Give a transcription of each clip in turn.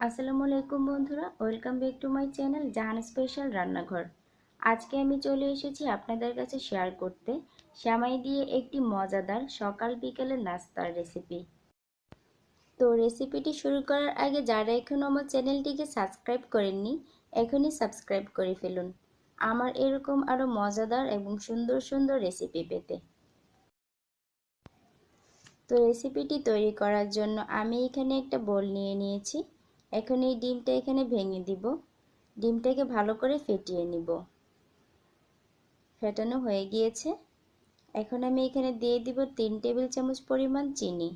আসসালামু আলাইকুম বন্ধুরা, welcome back to my channel Jahan special রান্নাঘর। আজকে আমি চলে এসেছি আপনাদের কাছে শেয়ার করতে শ্যামাই দিয়ে একটি মজাদার সকাল বিকেলের নাস্তার রেসিপি তো রেসিপিটি শুরু করার আগে যারা এখনও আমার চ্যানেলটিকে সাবস্ক্রাইব করেননি, এখনই সাবস্ক্রাইব করে ফেলুন। আমার এরকম আরও মজাদার এবং সুন্দর সুন্দর রেসিপি পেতে। তো রেসিপিটি তৈরি করার জন্য আমি এখানে একটা বোল নিয়ে নিয়েছি। এখন এই ডিমটা এখানে ভেঙে দিব। ডিমটাকে ভালো করে ফেটিয়ে নিব। ফেটানো হয়ে গিয়েছে। এখন আমি এখানে দিয়ে দিব তিন টেবিল চামচ পরিমাণ চিনি।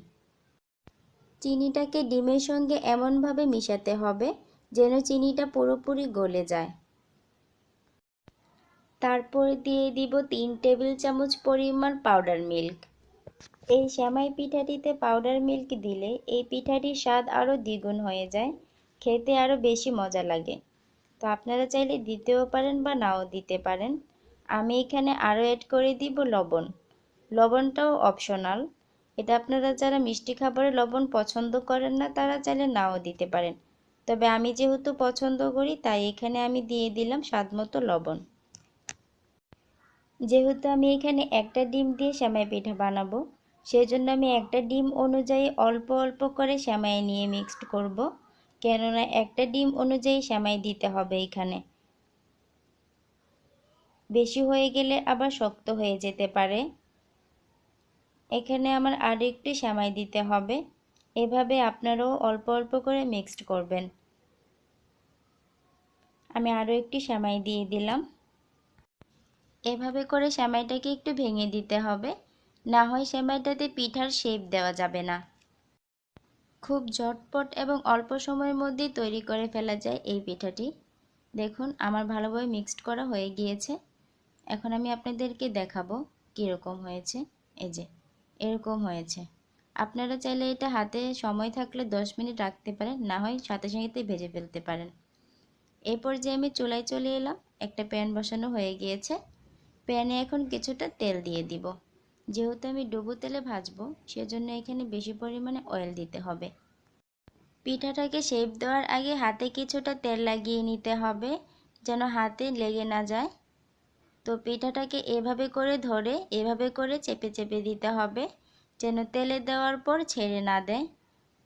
চিনিটাকে ডিমের সঙ্গে এমনভাবে মিশাতে হবে যেন চিনিটা পুরোপুরি গলে যায়। তারপর দিয়ে দিব তিন টেবিল চামচ পরিমাণ পাউডার মিল্ক। এই শ্যামাই পিঠাটিতে পাউডার মিল্ক দিলে এই পিঠাটির স্বাদ আরও দ্বিগুণ হয়ে যায়, খেতে আরও বেশি মজা লাগে। তো আপনারা চাইলে দিতেও পারেন বা নাও দিতে পারেন। আমি এখানে আরও অ্যাড করে দিব লবণ। লবণটাও অপশনাল এটা আপনারা যারা মিষ্টি খাবারে লবণ পছন্দ করেন না, তারা চাইলে নাও দিতে পারেন। তবে আমি যেহেতু পছন্দ করি, তাই এখানে আমি দিয়ে দিলাম স্বাদমতো লবণ। যেহেতু আমি এখানে একটা ডিম দিয়ে শ্যামাই পিঠা বানাবো সেজন্য আমি একটা ডিম অনুযায়ী অল্প অল্প করে শ্যামাই নিয়ে মিক্সড করব। কেননা একটা ডিম অনুযায়ী শ্যামাই দিতে হবে এখানে। বেশি হয়ে গেলে আবার শক্ত হয়ে যেতে পারে। এখানে আমার আর একটু শ্যামাই দিতে হবে। এভাবে আপনারাও অল্প অল্প করে মিক্সড করবেন। আমি আরও একটি শ্যামাই দিয়ে দিলাম। এভাবে করে শ্যামাইটাকে একটু ভেঙে দিতে হবে। না হয় সেমাইটাতে পিঠার শেপ দেওয়া যাবে না। খুব ঝটপট এবং অল্প সময়ের মধ্যেই তৈরি করে ফেলা যায় এই পিঠাটি। দেখুন, আমার ভালোভাবে মিক্সড করা হয়ে গিয়েছে। এখন আমি আপনাদেরকে দেখাবো কীরকম হয়েছে। এই যে, এরকম হয়েছে। আপনারা চাইলে এটা হাতে সময় থাকলে 10 মিনিট রাখতে পারেন, না হয় সাথে সাথেই ভেজে ফেলতে পারেন। এরপর যে আমি চুলায় চলে এলাম। একটা প্যান বসানো হয়ে গিয়েছে। প্যানে এখন কিছুটা তেল দিয়ে দিব। যেহেতু আমি ডুবো তেলে ভাজবো, সেজন্য এখানে বেশি পরিমাণে অয়েল দিতে হবে। পিঠাটাকে শেপ দেওয়ার আগে হাতে কিছুটা তেল লাগিয়ে নিতে হবে, যেন হাতে লেগে না যায়। তো পিঠাটাকে এভাবে করে ধরে, এভাবে করে চেপে চেপে দিতে হবে, যেন তেলে দেওয়ার পর ছেড়ে না দেয়।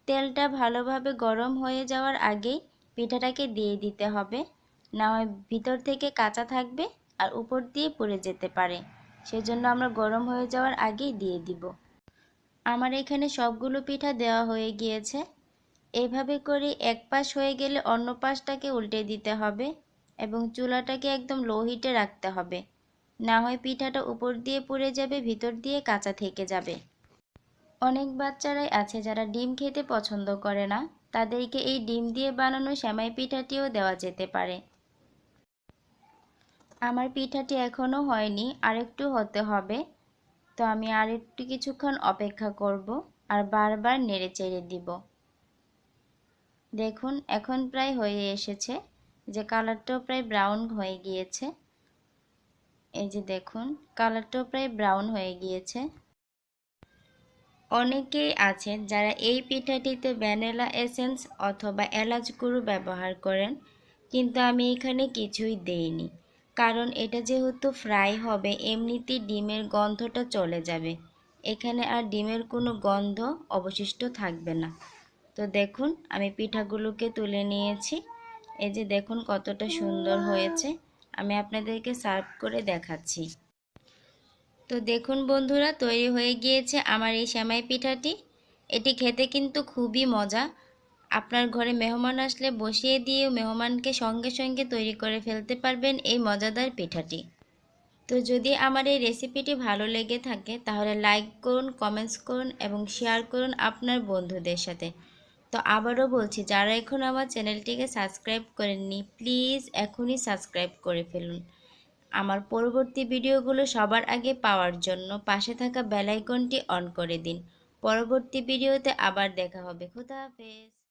তেলটা ভালোভাবে গরম হয়ে যাওয়ার আগেই পিঠাটাকে দিয়ে দিতে হবে, না হয় ভিতর থেকে কাঁচা থাকবে আর উপর দিয়ে পুড়ে যেতে পারে। সেজন্য আমরা গরম হয়ে যাওয়ার আগেই দিয়ে দিব। আমার এখানে সবগুলো পিঠা দেওয়া হয়ে গিয়েছে। এভাবে করে এক পাশ হয়ে গেলে অন্য পাশটাকে উল্টে দিতে হবে এবং চুলাটাকে একদম লো হিটে রাখতে হবে। না হয় পিঠাটা উপর দিয়ে পুড়ে যাবে, ভিতর দিয়ে কাঁচা থেকে যাবে। অনেক বাচ্চারাই আছে যারা ডিম খেতে পছন্দ করে না। তাদেরকে এই ডিম দিয়ে বানানো শ্যামাই পিঠাটিও দেওয়া যেতে পারে। আমার পিঠাটি এখনও হয়নি, আরেকটু হতে হবে। তো আমি আর একটু কিছুক্ষণ অপেক্ষা করব আর বারবার নেড়ে চেড়ে দিব। দেখুন, এখন প্রায় হয়ে এসেছে। যে কালারটাও প্রায় ব্রাউন হয়ে গিয়েছে। এই যে দেখুন, কালারটাও প্রায় ব্রাউন হয়ে গিয়েছে। অনেকেই আছেন যারা এই পিঠাটিতে ভ্যানিলা এসেন্স অথবা এলাচ গুঁড়ো ব্যবহার করেন, কিন্তু আমি এখানে কিছুই দেইনি। কারণ এটা যেহেতু ফ্রাই হবে, এমনিতেই ডিমের গন্ধটা চলে যাবে। এখানে আর ডিমের কোনো গন্ধ অবশিষ্ট থাকবে না। তো দেখুন, আমি পিঠাগুলোকে তুলে নিয়েছি। এই যে দেখুন কতটা সুন্দর হয়েছে। আমি আপনাদেরকে সার্ভ করে দেখাচ্ছি। তো দেখুন বন্ধুরা, তৈরি হয়ে গিয়েছে আমার এই শ্যামাই পিঠাটি। এটি খেতে কিন্তু খুবই মজা। আপনার ঘরে মেহমান আসলে বসিয়ে দিয়ে মেহমানকে সঙ্গে সঙ্গে তৈরি করে ফেলতে পারবেন এই মজাদার পিঠাটি। তো যদি আমার এই রেসিপিটি ভালো লেগে থাকে, তাহলে লাইক করুন, কমেন্টস করুন এবং শেয়ার করুন আপনার বন্ধুদের সাথে। তো আবারও বলছি, যারা এখন আমার চ্যানেলটিকে সাবস্ক্রাইব করেননি, প্লিজ এখনই সাবস্ক্রাইব করে ফেলুন। আমার পরবর্তী ভিডিওগুলো সবার আগে পাওয়ার জন্য পাশে থাকা বেলাইকনটি অন করে দিন। পরবর্তী ভিডিওতে আবার দেখা হবে। খুদা হাফেজ।